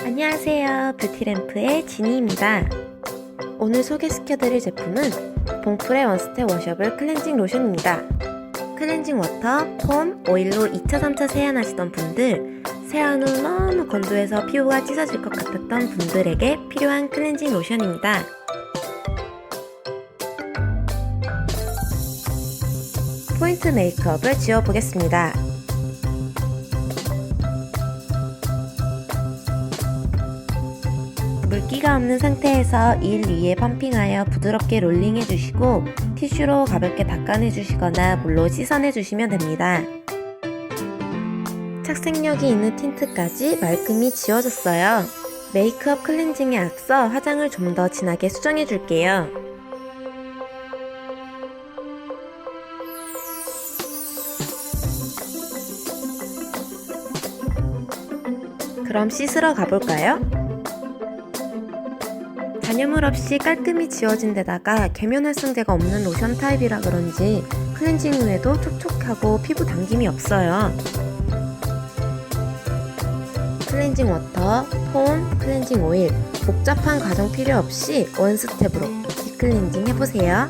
안녕하세요. 뷰티램프의 지니입니다. 오늘 소개시켜드릴 제품은 봉프레 원스텝 워셔블 클렌징 로션입니다. 클렌징 워터, 폼, 오일로 2차, 3차 세안하시던 분들, 세안 후 너무 건조해서 피부가 찢어질 것 같았던 분들에게 필요한 클렌징 로션입니다. 포인트 메이크업을 지워보겠습니다. 물기가 없는 상태에서 일 위에 펌핑하여 부드럽게 롤링해 주시고 티슈로 가볍게 닦아내 주시거나 물로 씻어내 주시면 됩니다. 착색력이 있는 틴트까지 말끔히 지워졌어요. 메이크업 클렌징에 앞서 화장을 좀 더 진하게 수정해 줄게요. 그럼 씻으러 가볼까요? 잔여물 없이 깔끔히 지워진 데다가 계면활성제가 없는 로션 타입이라 그런지 클렌징 후에도 촉촉하고 피부 당김이 없어요. 클렌징 워터, 폼, 클렌징 오일 복잡한 과정 필요 없이 원스텝으로 딥클렌징 해보세요.